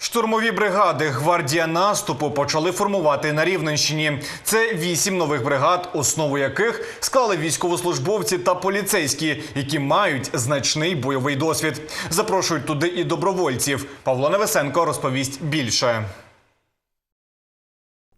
Штурмові бригади гвардія наступу почали формувати на Рівненщині. Це вісім нових бригад, основу яких склали військовослужбовці та поліцейські, які мають значний бойовий досвід. Запрошують туди і добровольців. Павло Невесенко розповість більше.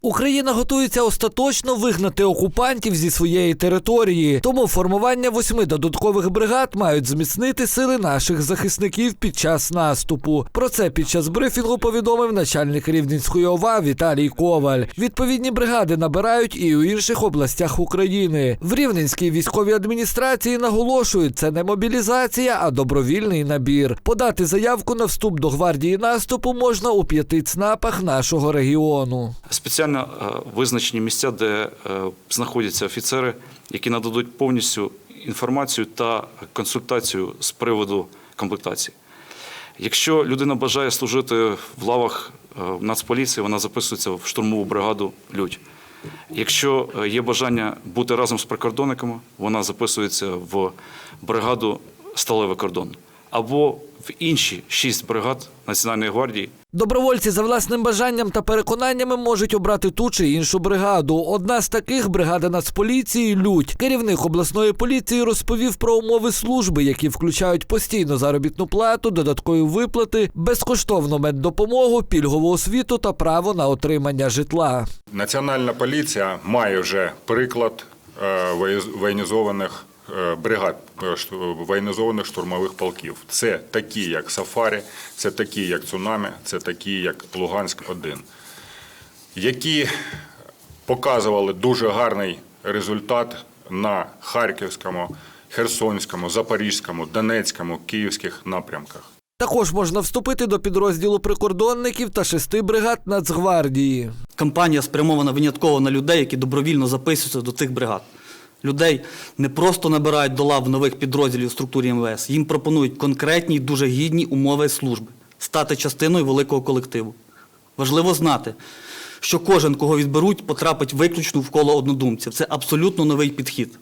Україна готується остаточно вигнати окупантів зі своєї території. Тому формування восьми додаткових бригад мають зміцнити сили наших захисників під час наступу. Про це під час брифінгу повідомив начальник Рівненської ОВА Віталій Коваль. Відповідні бригади набирають і у інших областях України. В Рівненській військовій адміністрації наголошують, це не мобілізація, а добровільний набір. Подати заявку на вступ до гвардії наступу можна у п'яти ЦНАПах нашого регіону. Спеціально е, визначені місця, де е, знаходяться офіцери, які нададуть повністю інформацію та консультацію з приводу комплектації. Якщо людина бажає служити в лавах е, Нацполіції, вона записується в штурмову бригаду Людь. Якщо є бажання бути разом з прикордонниками, вона записується в бригаду Сталевий кордон або в інші шість бригад Національної гвардії, Добровольці за власним бажанням та переконаннями можуть обрати ту чи іншу бригаду. Одна з таких бригада Нацполіції Людь. Керівник обласної поліції розповів про умови служби, які включають постійну заробітну плату, додаткові виплати, безкоштовну меддопомогу, пільгову освіту та право на отримання житла. Національна поліція має вже приклад е, воєнізованих е, бригад, е, воєнізованих штурмових полків. Це такі, як Сафарі, це такі, як Цунамі, це такі, як Луганськ-1, які показували дуже гарний результат на Харківському, Херсонському, Запорізькому, Донецькому, Київських напрямках. Також можна вступити до підрозділу прикордонників та шести бригад Нацгвардії. Кампанія спрямована винятково на людей, які добровільно записуються до цих бригад. Людей не просто набирають до лав нових підрозділів у структурі МВС, їм пропонують конкретні і дуже гідні умови служби, стати частиною великого колективу. Важливо знати, що кожен, кого відберуть, потрапить виключно в коло однодумців. Це абсолютно новий підхід.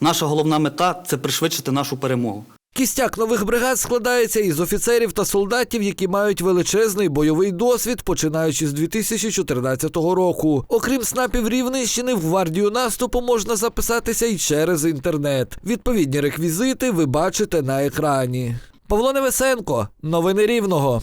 Наша головна мета це пришвидшити нашу перемогу. Кістяк нових бригад складається із офіцерів та солдатів, які мають величезний бойовий досвід, починаючи з 2014 року. Окрім снапів Рівненщини, в гвардію наступу можна записатися і через інтернет. Відповідні реквізити ви бачите на екрані. Павло Невесенко, новини Рівного.